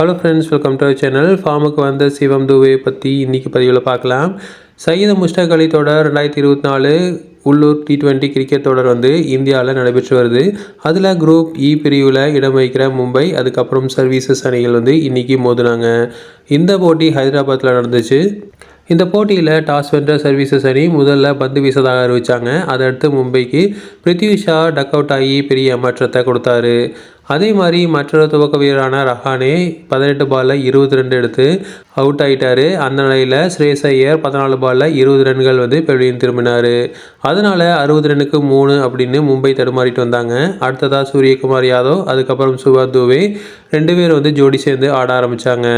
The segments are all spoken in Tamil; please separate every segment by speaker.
Speaker 1: Hello friends welcome to channel ஃபார்முக்கு வந்த சிவம் துவே பற்றி இன்றைக்கி பதிவில் பார்க்கலாம். சையீத முஷ்டாக் அலி தொடர் ரெண்டாயிரத்தி இருபத்தி நாலு உள்ளூர் டி டுவெண்ட்டி கிரிக்கெட் தொடர் வந்து இந்தியாவில் நடைபெற்று வருது. அதில் குரூப் இ e பிரிவில் இடம் வகிக்கிற மும்பை அதுக்கப்புறம் சர்வீசஸ் அணிகள் வந்து இன்றைக்கி மோதினாங்க. இந்த போட்டி ஹைதராபாத்தில் நடந்துச்சு. இந்த போட்டியில் டாஸ் வென்ற சர்வீசஸ் அணி முதல்ல பந்து வீசதாக அறிவித்தாங்க அதை மும்பைக்கு பிருத்வி ஷா டக் அவுட் ஆகி பெரிய ஏமாற்றத்தை கொடுத்தாரு. அதே மாதிரி மற்றொரு துவக்க வீரரான ரஹானே பதினெட்டு பாலில் இருபத்தி ரெண்டு எடுத்து அவுட் ஆகிட்டார் அந்த நிலையில் ஸ்ரேஸ் ஐயர் பதினாலு பாலில் இருபது ரன்கள் வந்து பெருவியும் திரும்பினார். அதனால் அறுபது ரன்னுக்கு மூணு அப்படின்னு மும்பை தடுமாறிட்டு வந்தாங்க. அடுத்ததாக சூரியகுமார் யாதவ் அதுக்கப்புறம் சுபா தூவே ரெண்டு பேரும் வந்து ஜோடி சேர்ந்து ஆட ஆரம்பித்தாங்க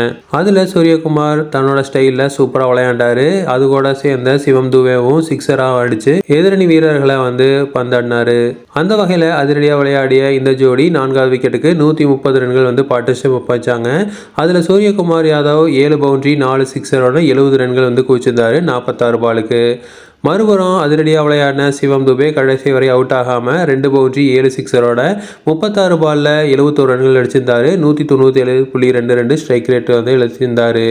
Speaker 1: அதில் சூரியகுமார் தன்னோட ஸ்டைலில் சூப்பராக விளையாண்டார். அது கூட சேர்ந்த சிவம் துவேவும் சிக்ஸராக அடித்து எதிரணி வீரர்களை வந்து பந்தாடினார். அந்த வகையில் அதிரடியாக விளையாடிய இந்த ஜோடி நான்காவது விக்கெட்டுக்கு நூற்றி முப்பது ரன்கள் வந்து பார்ட்னர்ஷிப் வச்சாங்க. அதில் சூரியகுமார் யாதவ் ஏழு பவுண்ட்ரி நாலு சிக்ஸரோட எழுபது ரன்கள் வந்து குவிச்சிருந்தார் நாற்பத்தாறு பாலுக்கு. மறுபுறம் அதிரடியாக விளையாடின சிவம் துபே கடைசி வரை அவுட் ஆகாமல் ரெண்டு பவுண்ட்ரி ஏழு சிக்ஸரோட முப்பத்தாறு பாலில் எழுபத்தோரு ரன்கள் அடிச்சிருந்தார். நூற்றி தொண்ணூற்றி ஏழு புள்ளி ரெண்டு ரெண்டு ஸ்ட்ரைக் ரேட் வந்து எழுதியிருந்தார்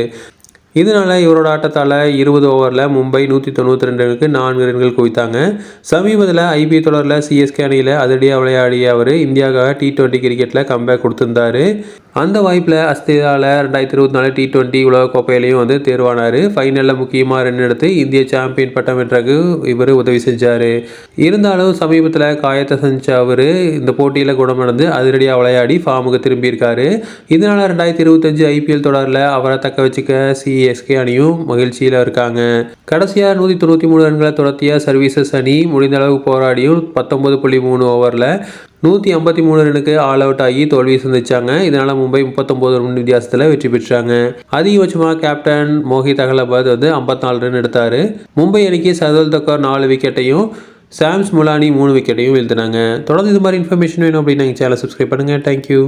Speaker 1: இதனால் இவரோட ஆட்டத்தால் இருபது ஓவரில் மும்பை நூற்றி தொண்ணூற்றி ரெண்டு ரனுக்கு நான்கு ரன்கள் குவித்தாங்க. சமீபத்தில் ஐபிஎல் தொடரில் சிஎஸ்கே அணியில் அதிரடியாக விளையாடிய அவர் இந்தியாவுக்காக டி டுவெண்ட்டி கிரிக்கெட்டில் கம்பேக் கொடுத்துருந்தார். அந்த வாய்ப்பில் அஸ்திராவில் ரெண்டாயிரத்தி இருபத்தி நாலு டி டுவெண்ட்டி உலகக்கோப்பையிலையும் வந்து தேர்வானார். ஃபைனலில் முக்கியமாக ரன் எடுத்து இந்திய சாம்பியன் பட்டம் வென்றக்கு இவர் உதவி செஞ்சார். இருந்தாலும் சமீபத்தில் காயத்தை செஞ்ச அவர் இந்த போட்டியில் குணமடைந்து அதிரடியாக விளையாடி ஃபார்முக்கு திரும்பியிருக்காரு. இதனால் ரெண்டாயிரத்தி இருபத்தஞ்சு ஐபிஎல் தொடரில் அவரை தக்க வச்சுக்க சி எஸ்கே அணியும் மகிழ்ச்சியில் இருக்காங்க. கடைசியாக நூற்றி தொண்ணூற்றி மூணு ரன்களை துரத்திய சர்வீசஸ் அணி முடிந்த அளவு போராடியும் பத்தொன்பது புள்ளி மூணு ஓவரில் நூற்றி ஐம்பத்தி மூணு ரனுக்கு ஆல் அவுட் ஆகி தோல்வி சந்திச்சாங்க. இதனால் மும்பை முப்பத்தொம்போது ரன் வித்தியாசத்தில் வெற்றி பெற்றாங்க. அதிகபட்சமாக கேப்டன் மோஹித் அகலபாத் வந்து ஐம்பத்தி நாலு ரன் எடுத்தார். மும்பை அணிக்கு சதல் தக்கர் நாலு விக்கெட்டையும் சாம்ஸ் முலானி மூணு விக்கெட்டையும் வீழ்த்தினாங்க. தொடர்ந்து இது மாதிரி இன்ஃபர்மேஷன் வேணும் அப்படின்னு நீங்கள் சேனல் சப்ஸ்கிரைப் பண்ணுங்கள் தேங்க்யூ